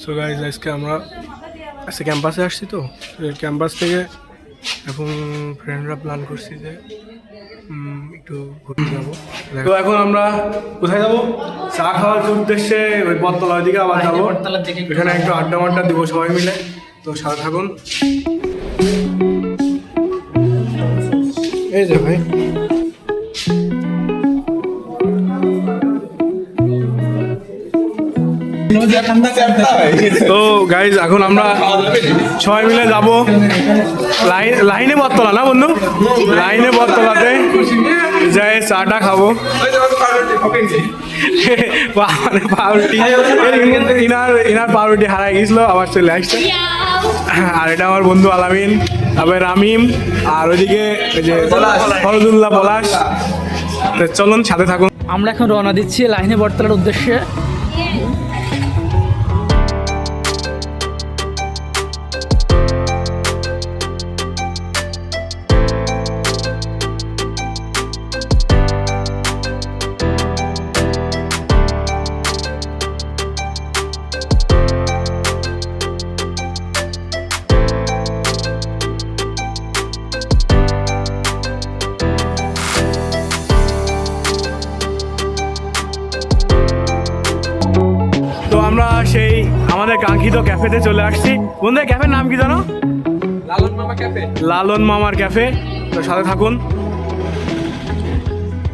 So guys আজকে আমরা আজকে ক্যাম্পাসে আসছি তো। ক্যাম্পাস থেকে এখন ফ্রেন্ডরা প্ল্যান করছি যে একটু ঘুরতে যাব। তো এখন আমরা কোথায় যাব? চা খাওয়ার উদ্দেশ্যে ওই বটতলার দিকে আবার যাব। এখানে একটু আড্ডা মাড্ডা দিব সবাই মিলে। তো সাথে থাকুন। এই যে ভাই। তো গাইজ এখন আমরা সবাই মিলে যাব। লাইন লাইনে বটতলা না বন্ধু? লাইনে বটতলাতে যাই চাটা খাব। পাউরুটি। ইনার ইনার পাউরুটি হারাই গেছিল আবার চলে আসছে। আর এটা আমার বন্ধু আলামিন তারপরে রামিম আর ওইদিকে ওই যে ফরজুল্লাহ পলাশ। চলুন সাথে থাকুন। আমরা এখন রওনা দিচ্ছি লাইনে বটতলার উদ্দেশ্যে। তো আমরা সেই আমাদের কাঙ্ক্ষিত ক্যাফেতে চলে আসছি। বন্ধু ক্যাফের নাম কি জানো? লালন মামা ক্যাফে। লালন মামার ক্যাফে। তো সাথে থাকুন।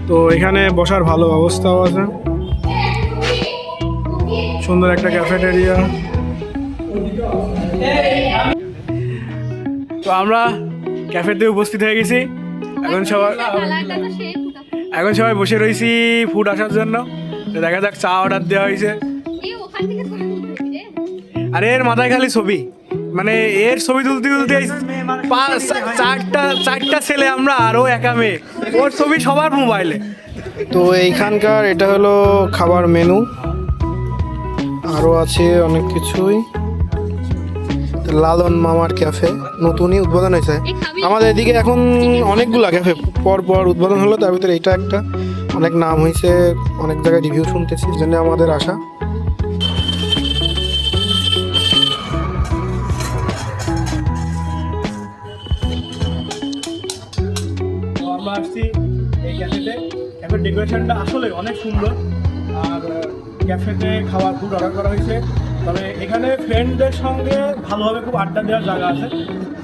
তো এখানে বসার ভালো অবস্থাও আছে। সুন্দর একটা ক্যাফেটেরিয়া। তো আমরা ক্যাফেতে উপস্থিত হয়ে গেছি। এখন সবাই। এখন সবাই বসে রয়েছি ফুড আসার জন্য। দেখা যাক চা অর্ডার দেওয়া হয়েছে। আরে এর মাথায় খালি ছবি। মানে এর ছবি তুলতে তুলতে পাঁচ চারটা চারটা ছেলে আমরা আরও একা মেয়ে। ওর ছবি সবার মোবাইলে। তো এইখানকার এটা হলো খাবার মেনু। আরও আছে অনেক কিছুই। লালন মামার ক্যাফে, নতুনই উদ্বোধন হয়েছে। আমাদের এদিকে এখন অনেকগুলা ক্যাফে পর পর উদ্বোধন হলো, তার ভিতরে এটা একটা। অনেক নাম হয়েছে, অনেক জায়গায় রিভিউ শুনতেছি জন্য আমাদের আশা। আসছি এই ক্যাফেতে। ক্যাফের ডেকোরেশনটা আসলে অনেক সুন্দর। আর ক্যাফেতে খাওয়ার ফুড অর্ডার করা হয়েছে। তবে এখানে ফ্রেন্ডদের সঙ্গে ভালোভাবে খুব আড্ডা দেওয়ার জায়গা আছে।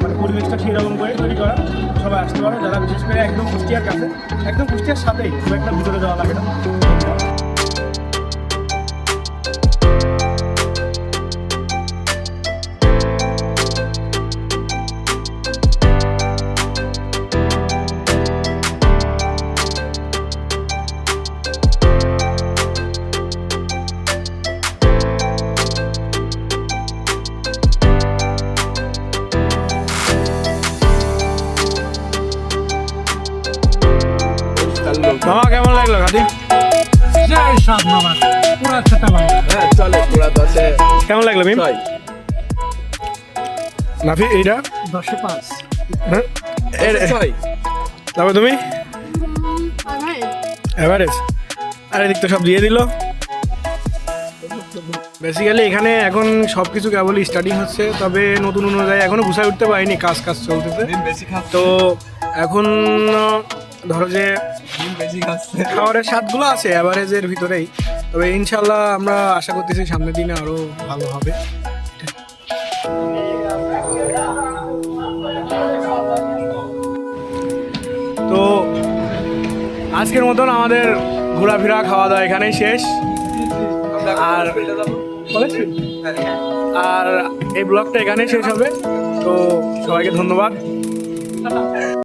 মানে পরিবেশটা সেরকম করে তৈরি করা। সবাই আসতে পারে। যারা বিশেষ করে একদম কুষ্টিয়ার কাছে, একদম কুষ্টিয়ার সাথেই খুব একটা ভিতরে যাওয়া লাগে না। মামা কেমন লাগল খাদি? হ্যাঁ চলে পুরা দশে। কেমন লাগল মিম? নাফি এইটা? দশে পাঁচ। হ্যাঁ? তারপর তুমি? এভারেজ আর এদিক তো সব দিয়ে দিল। বেসিক্যালি এখানে এখন সব কিছু কেবলই স্টার্টিং হচ্ছে তবে নতুন অনুযায়ী এখনও গুছায় উঠতে পারিনি কাজ কাজ চলতেছে তো এখন ধরো যে খাবারের স্বাদগুলো আছে অ্যাভারেজের ভিতরেই। তবে ইনশাল্লাহ আমরা আশা করতেছি সামনের দিনে আরও ভালো হবে। তো আজকের মতন আমাদের ঘোরাফেরা খাওয়া দাওয়া এখানেই শেষ। আর আর এই ব্লগটা এখানেই শেষ হবে। তো সবাইকে ধন্যবাদ।